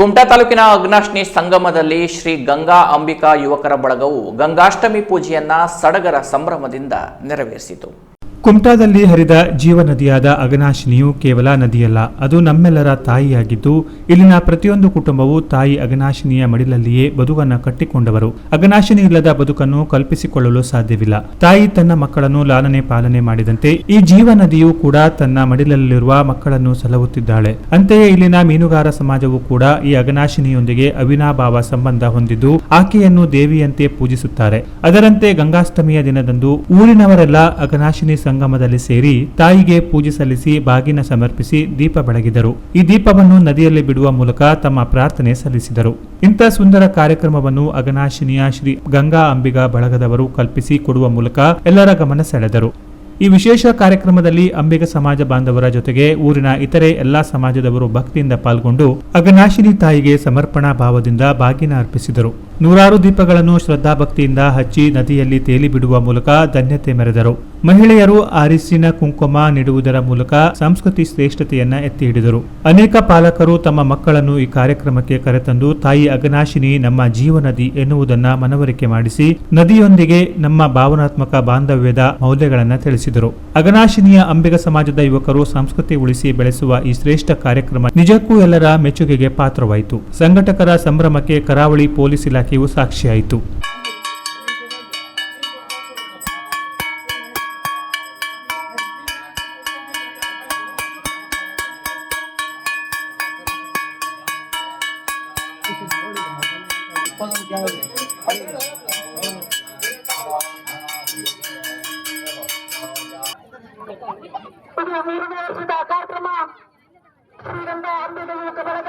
ಕುಮಟಾ ತಾಲೂಕಿನ ಅಗ್ನಾಶ್ನಿ ಸಂಗಮದಲ್ಲಿ ಶ್ರೀ ಗಂಗಾ ಅಂಬಿಕಾ ಯುವಕರ ಬಳಗವು ಗಂಗಾಷ್ಟಮಿ ಪೂಜೆಯನ್ನ ಸಡಗರ ಸಂಭ್ರಮದಿಂದ ನೆರವೇರಿಸಿತು. ಕುಮಟಾದಲ್ಲಿ ಹರಿದ ಜೀವ ನದಿಯಾದ ಅಗನಾಶಿನಿಯು ಕೇವಲ ನದಿಯಲ್ಲ, ಅದು ನಮ್ಮೆಲ್ಲರ ತಾಯಿಯಾಗಿದ್ದು, ಇಲ್ಲಿನ ಪ್ರತಿಯೊಂದು ಕುಟುಂಬವು ತಾಯಿ ಅಗನಾಶಿನಿಯ ಮಡಿಲಲ್ಲಿಯೇ ಬದುಕನ್ನು ಕಟ್ಟಿಕೊಂಡವರು. ಅಗನಾಶಿನಿ ಇಲ್ಲದ ಬದುಕನ್ನು ಕಲ್ಪಿಸಿಕೊಳ್ಳಲು ಸಾಧ್ಯವಿಲ್ಲ. ತಾಯಿ ತನ್ನ ಮಕ್ಕಳನ್ನು ಲಾಲನೆ ಪಾಲನೆ ಮಾಡಿದಂತೆ, ಈ ಜೀವ ನದಿಯು ಕೂಡ ತನ್ನ ಮಡಿಲಲ್ಲಿರುವ ಮಕ್ಕಳನ್ನು ಸಲಹುತ್ತಿದ್ದಾಳೆ ಅಂತೆಯೇ ಇಲ್ಲಿನ ಮೀನುಗಾರ ಸಮಾಜವು ಕೂಡ ಈ ಅಗನಾಶಿನಿಯೊಂದಿಗೆ ಅವಿನಾಭಾವ ಸಂಬಂಧ ಹೊಂದಿದ್ದು, ಆಕೆಯನ್ನು ದೇವಿಯಂತೆ ಪೂಜಿಸುತ್ತಾರೆ. ಅದರಂತೆ ಗಂಗಾಷ್ಟಮಿಯ ದಿನದಂದು ಊರಿನವರೆಲ್ಲ ಅಗನಾಶಿನಿ ಸಂಗಮದಲ್ಲಿ ಸೇರಿ ತಾಯಿಗೆ ಪೂಜೆ ಸಲ್ಲಿಸಿ ಬಾಗಿನ ಸಮರ್ಪಿಸಿ ದೀಪ ಬೆಳಗಿದರು. ಈ ದೀಪವನ್ನು ನದಿಯಲ್ಲಿ ಬಿಡುವ ಮೂಲಕ ತಮ್ಮ ಪ್ರಾರ್ಥನೆ ಸಲ್ಲಿಸಿದರು. ಇಂಥ ಸುಂದರ ಕಾರ್ಯಕ್ರಮವನ್ನು ಅಗನಾಶಿನಿಯ ಶ್ರೀ ಗಂಗಾ ಅಂಬಿಗಾ ಬಳಗದವರು ಕಲ್ಪಿಸಿ ಕೊಡುವ ಮೂಲಕ ಎಲ್ಲರ ಗಮನ ಸೆಳೆದರು. ಈ ವಿಶೇಷ ಕಾರ್ಯಕ್ರಮದಲ್ಲಿ ಅಂಬಿಗ ಸಮಾಜ ಬಾಂಧವರ ಜೊತೆಗೆ ಊರಿನ ಇತರೆ ಎಲ್ಲಾ ಸಮಾಜದವರು ಭಕ್ತಿಯಿಂದ ಪಾಲ್ಗೊಂಡು ಅಗನಾಶಿನಿ ತಾಯಿಗೆ ಸಮರ್ಪಣಾ ಭಾವದಿಂದ ಬಾಗಿನ ಅರ್ಪಿಸಿದರು. ನೂರಾರು ದೀಪಗಳನ್ನು ಶ್ರದ್ಧಾಭಕ್ತಿಯಿಂದ ಹಚ್ಚಿ ನದಿಯಲ್ಲಿ ತೇಲಿ ಬಿಡುವ ಮೂಲಕ ಧನ್ಯತೆ ಮೆರೆದರು. ಮಹಿಳೆಯರು ಅರಿಸಿನ ಕುಂಕುಮ ನೀಡುವುದರ ಮೂಲಕ ಸಂಸ್ಕೃತಿ ಶ್ರೇಷ್ಠತೆಯನ್ನ ಎತ್ತಿ ಹಿಡಿದರು. ಅನೇಕ ಪಾಲಕರು ತಮ್ಮ ಮಕ್ಕಳನ್ನು ಈ ಕಾರ್ಯಕ್ರಮಕ್ಕೆ ಕರೆತಂದು, ತಾಯಿ ಅಗನಾಶಿನಿ ನಮ್ಮ ಜೀವನದಿ ಎನ್ನುವುದನ್ನ ಮನವರಿಕೆ ಮಾಡಿಸಿ, ನದಿಯೊಂದಿಗೆ ನಮ್ಮ ಭಾವನಾತ್ಮಕ ಬಾಂಧವ್ಯದ ಮೌಲ್ಯಗಳನ್ನು ತಿಳಿಸಿದರು. ಅಗನಾಶಿನಿಯ ಅಂಬಿಗ ಸಮಾಜದ ಯುವಕರು ಸಂಸ್ಕೃತಿ ಉಳಿಸಿ ಬೆಳೆಸುವ ಈ ಶ್ರೇಷ್ಠ ಕಾರ್ಯಕ್ರಮ ನಿಜಕ್ಕೂ ಎಲ್ಲರ ಮೆಚ್ಚುಗೆಗೆ ಪಾತ್ರವಾಯಿತು. ಸಂಘಟಕರ ಸಂಭ್ರಮಕ್ಕೆ ಕರಾವಳಿ ಪೊಲೀಸ್ ಇಲಾಖೆಯು ಸಾಕ್ಷಿಯಾಯಿತು. ಕಾರ್ಯಕ್ರಮ ಶ್ರೀಗಂಧ ಅಂಬಿಗ ಯುವಕ ಬಳಗ